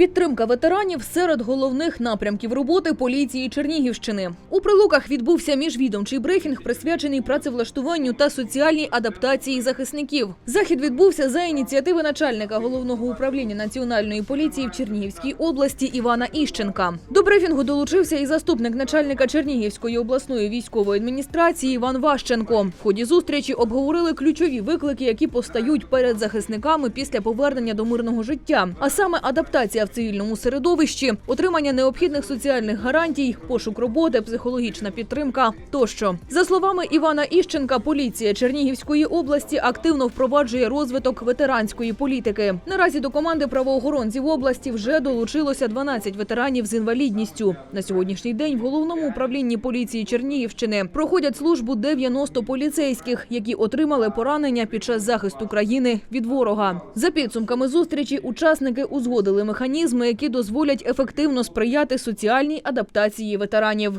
Підтримка ветеранів серед головних напрямків роботи поліції Чернігівщини. У прилуках відбувся міжвідомчий брифінг, присвячений працевлаштуванню та соціальній адаптації захисників. Захід відбувся за ініціативи начальника головного управління національної поліції в Чернігівській області Івана Іщенка. До брифінгу долучився і заступник начальника Чернігівської обласної військової адміністрації Іван Ващенко. В ході зустрічі обговорили ключові виклики, які постають перед захисниками після повернення до мирного життя, а саме адаптація цивільному середовищі, отримання необхідних соціальних гарантій, пошук роботи, психологічна підтримка тощо. За словами Івана Іщенка, поліція Чернігівської області активно впроваджує розвиток ветеранської політики. Наразі до команди правоохоронців області вже долучилося 12 ветеранів з інвалідністю. На сьогоднішній день в головному управлінні поліції Чернігівщини проходять службу 90 поліцейських, які отримали поранення під час захисту країни від ворога. За підсумками зустрічі учасники узгодили механізми, які дозволять ефективно сприяти соціальній адаптації ветеранів.